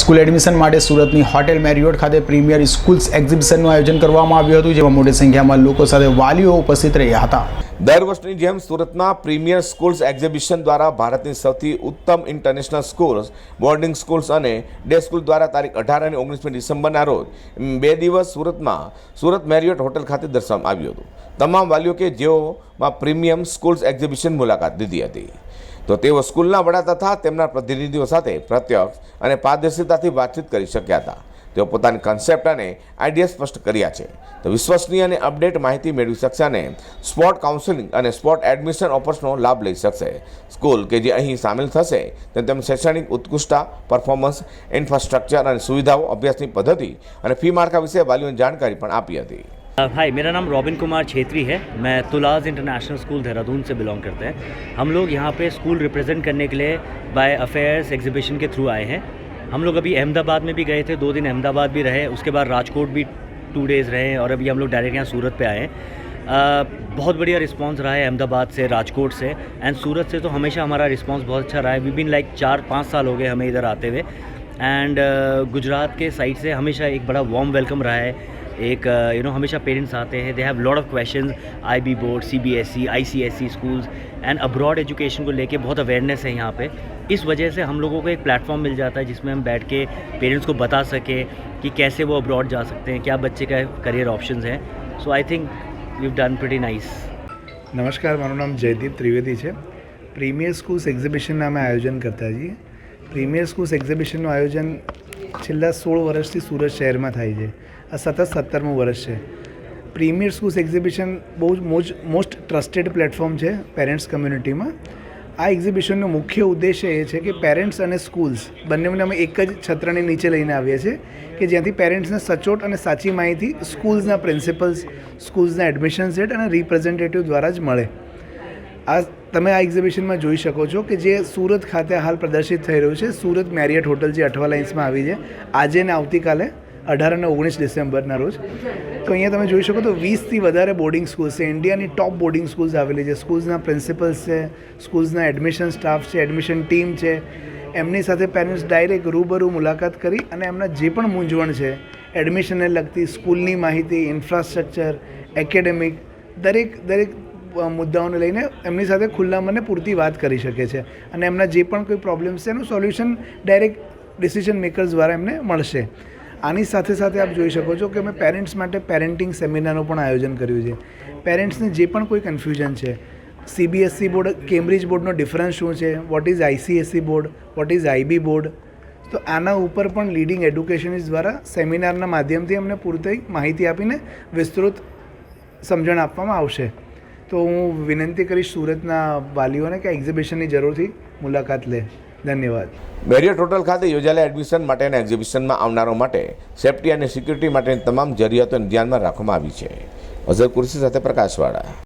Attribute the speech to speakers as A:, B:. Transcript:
A: School admission માટે સુરતની hotel Marriott ખાતે પ્રીમિયર સ્કૂલ્સ એક્ઝિબિશનનું આયોજન કરવામાં આવ્યું હતું, જેમાં મોટી સંખ્યામાં લોકો સાથે વાલીઓ ઉપસ્થિત રહ્યા હતા.
B: દર વર્ષની જેમ સુરતમાં પ્રીમિયર સ્કૂલ્સ એક્ઝિબિશન દ્વારા ભારતની સૌથી ઉત્તમ ઇન્ટરનેશનલ સ્કૂલ્સ, બોર્ડિંગ સ્કૂલ્સ અને ડે સ્કૂલ દ્વારા તારીખ અઢાર અને ઓગણીસમી ડિસેમ્બરના રોજ બે દિવસ સુરતમાં સુરત મેરિયોટ હોટલ ખાતે દર્શાવવામાં આવ્યું હતું. તમામ વાલીઓ કે જેઓમાં પ્રીમિયમ સ્કૂલ્સ એક્ઝિબિશન મુલાકાત લીધી હતી. તો તેઓ સ્કૂલના વડા તથા તેમના પ્રતિનિધિઓ સાથે પ્રત્યક્ષ અને પારદર્શિતાથી વાતચીત કરી શક્યા હતા. તેઓ પોતાની કન્સેપ્ટ અને આઈડિયા સ્પષ્ટ કર્યા છે તો વિશ્વસનીય અને અપડેટ માહિતી મેળવી શકશે અને સ્પોર્ટ કાઉન્સિલિંગ અને સ્પોર્ટ એડમિશન ઓફર્સનો લાભ લઈ શકશે સ્કૂલ કે જે અહીં સામેલ થશે તે તેમની શૈક્ષણિક ઉત્કૃષ્ટતા પરફોર્મન્સ ઇન્ફ્રાસ્ટ્રક્ચર અને સુવિધાઓ અભ્યાસની પદ્ધતિ અને ફી માળખા વિશે વાલીઓને જાણકારી પણ આપી હતી
C: हाय मेरा नाम रॉबिन कुमार छेत्री है मैं तुलाज इंटरनेशनल स्कूल देहरादून से बिलोंग करते हैं हम लोग यहाँ पे स्कूल रिप्रेजेंट करने के लिए बाय अफेयर्स एग्जीबिशन के थ्रू आए हैं हम लोग अभी अहमदाबाद में भी गए थे, दो दिन अहमदाबाद भी रहे, उसके बाद राजकोट भी टू डेज़ रहे और अभी हम लोग डायरेक्ट यहाँ सूरत पे आए बहुत बढ़िया रिस्पांस रहा है अहमदाबाद से, राजकोट से एंड सूरत से तो हमेशा हमारा रिस्पांस बहुत अच्छा रहा है। वी बिन लाइक चार, पाँच साल हो गए हमें इधर आते हुए एंड गुजरात के साइड से हमेशा एक बड़ा वार्म वेलकम रहा है। एक यू नो हमेशा पेरेंट्स आते हैं they have lot of question I B board C B S E I C S E schools and abroad education को लेके बहुत अवेयरनेस है यहाँ पे इस वजह से हम लोगों को एक प्लेटफॉर्म मिल जाता है जिसमें हम बैठ के पेरेंट्स को बता सके कि कैसे वो अब्रॉड जा सकते हैं क्या बच्चे का करियर ऑप्शंस हैं so I think we done pretty nice
D: નમસ્કાર મારું નામ જયદીપ ત્રિવેદી છે પ્રીમિયર સ્કૂલ્સ એક્ઝિબિશનના અમે આયોજન કરતા છીએ પ્રીમિયર સ્કૂલ્સ એક્ઝિબિશનનું આયોજન છેલ્લા સોળ વર્ષથી સુરત શહેરમાં થાય છે. આ સતત સત્તરમું વર્ષ છે. પ્રીમિયર સ્કૂલ્સ એક્ઝિબિશન બહુ જ મોજ, મોસ્ટ ટ્રસ્ટેડ પ્લેટફોર્મ છે પેરેન્ટ્સ કમ્યુનિટીમાં. આ એક્ઝિબિશનનો મુખ્ય ઉદ્દેશ્ય એ છે કે પેરેન્ટ્સ અને સ્કૂલ્સ બંનેને અમે એક જ છત્રની નીચે લઈને આવીએ છીએ કે જ્યાંથી પેરેન્ટ્સને સચોટ અને સાચી માહિતી સ્કૂલ્સના પ્રિન્સિપલ્સ, સ્કૂલ્સના એડમિશન સેટ અને રિપ્રેઝેન્ટેટિવ દ્વારા જ મળે. આ તમે આ એક્ઝિબિશનમાં જોઈ શકો છો કે જે સુરત ખાતે હાલ પ્રદર્શિત થઈ રહ્યું છે, સુરત મેરિયટ હોટલ જે અઠવા લાઇન્સમાં આવી છે, આજે ને આવતીકાલે અઢાર અને ઓગણીસ ડિસેમ્બરના રોજ. તો અહીંયા તમે જોઈ શકો તો વીસથી વધારે બોર્ડિંગ સ્કૂલ્સ છે, ઇન્ડિયાની ટોપ બોર્ડિંગ સ્કૂલ્સ આવેલી છે સ્કૂલ્સના પ્રિન્સિપલ્સ છે સ્કૂલ્સના એડમિશન સ્ટાફ છે એડમિશન ટીમ છે. એમની સાથે પેરેન્ટ્સ ડાયરેક્ટ રૂબરૂ મુલાકાત કરી અને એમના જે પણ મૂંઝવણ છે એડમિશનને લગતી સ્કૂલની માહિતી ઇન્ફ્રાસ્ટ્રક્ચર એકેડેમિક દરેક દરેક મુદ્દાઓને લઈને એમની સાથે ખુલ્લા મને પૂરતી વાત કરી શકે છે અને એમના જે પણ કોઈ પ્રોબ્લેમ્સ છે એનું સોલ્યુશન ડાયરેક્ટ ડિસિઝન મેકર્સ દ્વારા એમને મળશે. આની સાથે સાથે આપ જોઈ શકો છો કે અમે પેરેન્ટ્સ માટે પેરેન્ટિંગ સેમિનારનું પણ આયોજન કર્યું છે. પેરેન્ટ્સને જે પણ કોઈ કન્ફ્યુઝન છે સીબીએસસી બોર્ડ કેમ્બ્રિજ બોર્ડનો ડિફરન્સ શું છે what is ICSE board what is IB board તો આના ઉપર પણ લીડિંગ એડ્યુકેશનિસ્ટ દ્વારા સેમિનારના માધ્યમથી અમને પૂરતી માહિતી આપીને વિસ્તૃત સમજણ આપવામાં આવશે. તો હું વિનંતી કરીશ સુરતના વાલીઓને કે એક્ઝિબિશનની જરૂરથી મુલાકાત લે. ધન્યવાદ.
B: બેરિયર ટોટલ ખાતે યોજાયેલા એડમિશન માટેના એક્ઝિબિશનમાં આવનારો માટે સેફટી અને સિક્યુરિટી માટેની તમામ જરૂરિયાતોને ધ્યાનમાં રાખવામાં આવી છે. અઝર કુર્સી સાથે પ્રકાશવાળા.